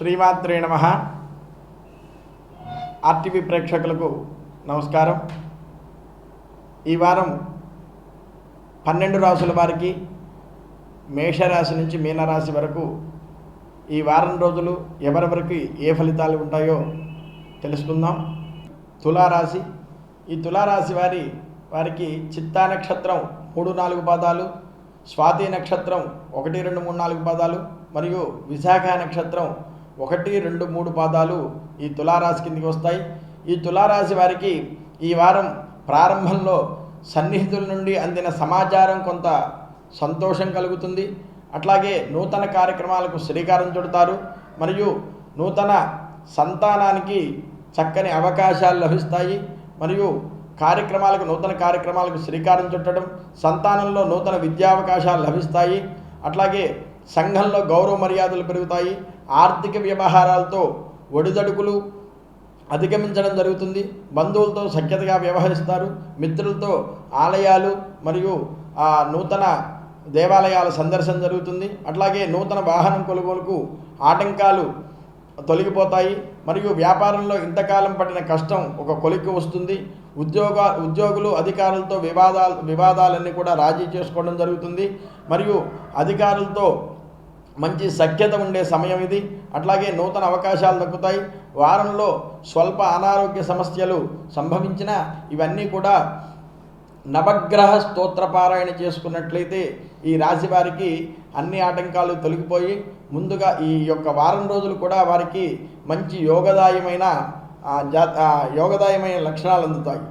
శ్రీమాత్రే నమ. ఆర్టీవీ ప్రేక్షకులకు నమస్కారం. ఈ వారం పన్నెండు రాసుల వారికి మేషరాశి నుంచి మీనరాశి వరకు ఈ వారం రోజులు ఎవరెవరికి ఏ ఫలితాలు ఉంటాయో తెలుసుకుందాం. తులారాశి. ఈ తులారాశి వారి వారికి చిత్తా నక్షత్రం మూడు నాలుగు పాదాలు స్వాతి నక్షత్రం ఒకటి రెండు మూడు నాలుగు పాదాలు మరియు విశాఖ నక్షత్రం ఒకటి రెండు మూడు పాదాలు ఈ తులారాశి కిందికి వస్తాయి. ఈ తులారాశి వారికి ఈ వారం ప్రారంభంలో సన్నిహితుల నుండి అందిన సమాచారం కొంత సంతోషం కలుగుతుంది. అట్లాగే నూతన కార్యక్రమాలకు శ్రీకారం చుడతారు. మరియు నూతన సంతానానికి చక్కని అవకాశాలు లభిస్తాయి. మరియు కార్యక్రమాలకు నూతన కార్యక్రమాలకు శ్రీకారం చుట్టడం సంతానంలో నూతన విద్యావకాశాలు లభిస్తాయి. అట్లాగే సంఘంలో గౌరవ మర్యాదలు పెరుగుతాయి. ఆర్థిక వ్యవహారాలతో ఒడిదడుకులు అధిగమించడం జరుగుతుంది. బంధువులతో సఖ్యతగా వ్యవహరిస్తారు. మిత్రులతో ఆలయాలు మరియు ఆ నూతన దేవాలయాల సందర్శన జరుగుతుంది. అట్లాగే నూతన వాహనం కొనుగోలుకు ఆటంకాలు తొలగిపోతాయి. మరియు వ్యాపారంలో ఇంతకాలం పడిన కష్టం ఒక కొలిక్కి వస్తుంది. ఉద్యోగ ఉద్యోగులు అధికారులతో వివాదాలు వివాదాలన్నీ కూడా రాజీ చేసుకోవడం జరుగుతుంది. మరియు అధికారులతో మంచి సఖ్యత ఉండే సమయం ఇది. అట్లాగే నూతన అవకాశాలు దక్కుతాయి. వారంలో స్వల్ప అనారోగ్య సమస్యలు సంభవించిన ఇవన్నీ కూడా నవగ్రహ స్తోత్రపారాయణ చేసుకున్నట్లయితే ఈ రాశి వారికి అన్ని ఆటంకాలు తొలగిపోయి ముందుగా ఈ యొక్క వారం రోజులు కూడా వారికి మంచి యోగదాయమైన జా యోగదాయమైన లక్షణాలు అందుతాయి.